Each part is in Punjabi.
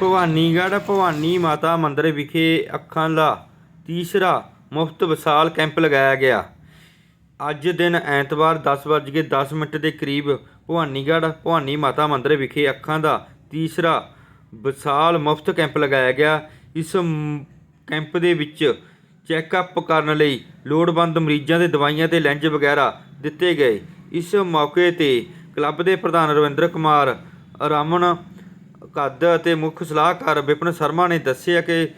ਭਵਾਨੀਗੜ੍ਹ, ਭਵਾਨੀ ਮਾਤਾ ਮੰਦਿਰ ਵਿਖੇ ਅੱਖਾਂ ਦਾ ਤੀਸਰਾ ਮੁਫਤ ਵਿਸਾਲ ਕੈਂਪ ਲਗਾਇਆ ਗਿਆ। ਅੱਜ ਦਿਨ ਐਤਵਾਰ 10:10 ਮਿੰਟ ਦੇ ਕਰੀਬ ਭਵਾਨੀਗੜ੍ਹ, ਭਵਾਨੀ ਮਾਤਾ ਮੰਦਿਰ ਵਿਖੇ ਅੱਖਾਂ ਦਾ ਤੀਸਰਾ ਵਿਸਾਲ ਮੁਫਤ ਕੈਂਪ ਲਗਾਇਆ ਗਿਆ। ਇਸ ਕੈਂਪ ਦੇ ਵਿੱਚ ਚੈੱਕਅਪ ਕਰਨ ਲਈ ਲੋੜਵੰਦ ਮਰੀਜ਼ਾਂ ਦੇ ਦਵਾਈਆਂ ਤੇ ਲੈਂਜ ਵਗੈਰਾ ਦਿੱਤੇ ਗਏ। ਇਸ ਮੌਕੇ ਤੇ ਕਲੱਬ ਦੇ ਪ੍ਰਧਾਨ ਰਵਿੰਦਰ ਕੁਮਾਰ, ਰਾਮਨ ਕੱਦ ਅਤੇ ਮੁੱਖ ਸਲਾਹਕਾਰ ਵਿਪਨ ਸ਼ਰਮਾ ਨੇ ਦੱਸਿਆ ਕਿ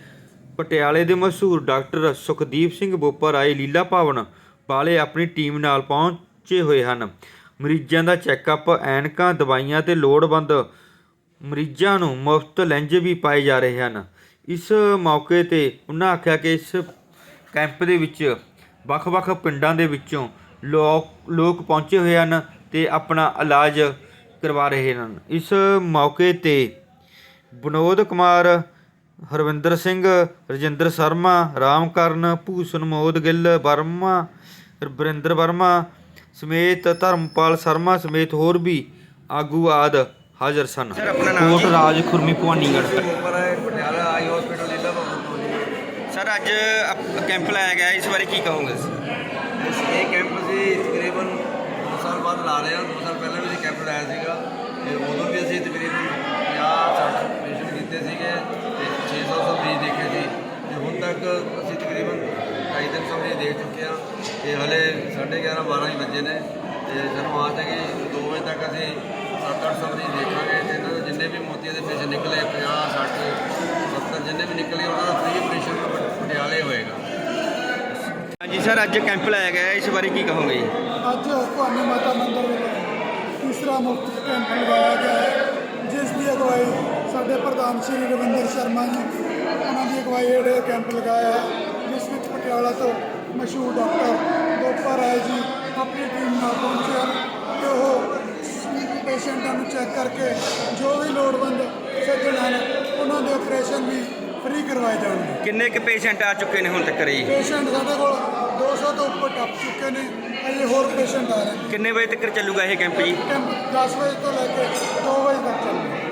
ਪਟਿਆਲੇ ਦੇ ਮਸ਼ਹੂਰ ਡਾਕਟਰ ਸੁਖਦੀਪ ਸਿੰਘ ਬੋਪਰ ਆਏ ਲੀਲਾ ਭਵਨ ਵਾਲੇ ਆਪਣੀ ਟੀਮ ਨਾਲ ਪਹੁੰਚੇ ਹੋਏ ਹਨ। ਮਰੀਜ਼ਾਂ ਦਾ ਚੈੱਕਅਪ, ਐਨਕਾਂ, ਦਵਾਈਆਂ ਤੇ ਲੋੜਵੰਦ ਮਰੀਜ਼ਾਂ ਨੂੰ ਮੁਫਤ ਲੈਂਜ ਵੀ ਪਾਏ ਜਾ ਰਹੇ ਹਨ। ਇਸ ਮੌਕੇ ਤੇ ਉਹਨਾਂ ਆਖਿਆ ਕਿ ਇਸ ਕੈਂਪ ਦੇ ਵਿੱਚ ਵੱਖ-ਵੱਖ ਪਿੰਡਾਂ ਦੇ ਵਿੱਚੋਂ ਲੋਕ ਲੋਕ ਪਹੁੰਚੇ ਹੋਏ ਹਨ ਤੇ ਆਪਣਾ ਇਲਾਜ ਕਰਵਾ ਰਹੇ ਹਨ। ਇਸ ਮੌਕੇ ਤੇ ਵਿਨੋਦ ਕੁਮਾਰ ਹਰਵਿੰਦਰ ਸਿੰਘ ਰਜਿੰਦਰ ਸ਼ਰਮਾ ਰਾਮਕਰਨ ਭੂਸ਼ਣ ਮੋਦ ਗਿੱਲ ਵਰਮਾ ਬਰਿੰਦਰ ਵਰਮਾ ਸਮੇਤ ਧਰਮਪਾਲ ਸ਼ਰਮਾ ਸਮੇਤ ਹੋਰ ਵੀ ਆਗੂ ਆਦ ਹਾਜ਼ਰ ਸਨ। ਕੋਟ ਰਾਜ ਖੁਰਮੀ ਭਵਾਨੀਗੜ੍ਹ। ਪਟਿਆਲਾ ਆਈ ਹਸਪੀਟਲ ਲੀਲਾ ਭਵਨ ਤੋਂ ਜੀ ਸਰ ਅੱਜ ਕੈਂਪ ਲਾਇਆ ਗਿਆ ਇਸ ਬਾਰੇ ਕੀ ਕਹੋਗੇ ਇਸ ਇਹ ਕੈਂਪ ਅਸੀਂ ਤਕਰੀਬਨ 2 ਸਾਲ ਬਾਅਦ ਲਾ ਰਹੇ ਹਾਂ 2 ਸਾਲ ਪਹਿਲਾਂ ਵੀ ਅਸੀਂ ਕੈਂਪ ਲਾਇਆ ਸੀਗਾ ਤੇ ਉਦੋਂ ਵੀ ਅਸੀਂ ਤਕਰੀਬਨ 50 60 ਪੇਸ਼ੈਂਟ ਕੀਤੇ ਸੀਗੇ ਤੇ 600 ਸੌ ਮਰੀਜ਼ ਦੇਖੇ ਸੀ ਤੇ ਹੁਣ ਤੱਕ ਅਸੀਂ ਤਕਰੀਬਨ 2.5 ਸੌ ਮਰੀਜ਼ ਦੇਖ ਚੁੱਕੇ ਹਾਂ। ਤੇ ਹਲੇ 11:30 12 ਹੀ ਵੱਜੇ ਨੇ। ਤੇ ਸਾਨੂੰ ਆਸ ਹੈ ਕਿ 2 ਵਜੇ ਤੱਕ ਅਸੀਂ 7-800 ਮਰੀਜ਼ ਦੇਖਾਂਗੇ ਤੇ ਇਹਨਾਂ ਦੇ ਜਿੰਨੇ ਵੀ ਮੋਤੀਆਂ ਦੇ ਪੇਸ਼ੈਂਟ ਨਿਕਲੇ 50 60 70 ਜਿੰਨੇ ਵੀ ਨਿਕਲੇ ਉਹਨਾਂ ਦਾ ਫ੍ਰੀ ਆਪਰੇਸ਼ਨ ਪਟਿਆਲੇ ਹੋਏਗਾ। ਹਾਂਜੀ ਸਰ ਅੱਜ ਕੈਂਪ ਲਾਇਆ ਗਿਆ ਇਸ ਬਾਰੇ ਕੀ ਕਹੋਗੇ? ਜੀ ਅੱਜ ਭਵਾਨੀ ਮਾਤਾ ਮੰਦਿਰ ਵੱਲੋਂ ਤੀਸਰਾ ਮੁਫਤ ਕੈਂਪ ਲਗਾਇਆ ਗਿਆ ਜਿਸ ਦੀ ਅਗਵਾਈ ਸਾਡੇ ਪ੍ਰਧਾਨ ਸ਼੍ਰੀ ਰਵਿੰਦਰ ਸ਼ਰਮਾ ਜੀ ਇਹ ਕੈਂਪ ਲਗਾਇਆ ਹੈ ਜਿਸ ਵਿੱਚ ਪਟਿਆਲਾ ਤੋਂ ਮਸ਼ਹੂਰ ਡਾਕਟਰ ਗੋਪਾ ਰਾਏ ਜੀ ਆਪਣੀ ਟੀਮ ਨਾਲ ਪਹੁੰਚੇ ਹਨ ਤੇ ਉਹ ਪੇਸ਼ੈਂਟਾਂ ਨੂੰ ਚੈੱਕ ਕਰਕੇ ਜੋ ਵੀ ਲੋੜਵੰਦ ਸੱਜਣ ਹਨ ਉਹਨਾਂ ਦੇ ਆਪਰੇਸ਼ਨ ਵੀ ਫ੍ਰੀ ਕਰਵਾਏ ਜਾਣਗੇ। ਕਿੰਨੇ ਕੁ ਪੇਸ਼ੈਂਟ ਆ ਚੁੱਕੇ ਨੇ ਹੁਣ ਤੱਕ ਜੀ? ਪੇਸ਼ੈਂਟ ਸਾਡੇ ਕੋਲ 200 ਤੋਂ ਉੱਪਰ ਟੱਪ ਚੁੱਕੇ ਨੇ ਅਜੇ ਹੋਰ ਪੇਸ਼ੈਂਟ ਆ ਰਹੇ ਨੇ। ਕਿੰਨੇ ਵਜੇ ਤੱਕ ਚੱਲੂਗਾ ਇਹ ਕੈਂਪ ਜੀ? ਕੈਂਪ 10 ਵਜੇ ਤੋਂ ਲੈ ਕੇ 2 ਵਜੇ ਤੱਕ ਚੱਲੇਗਾ।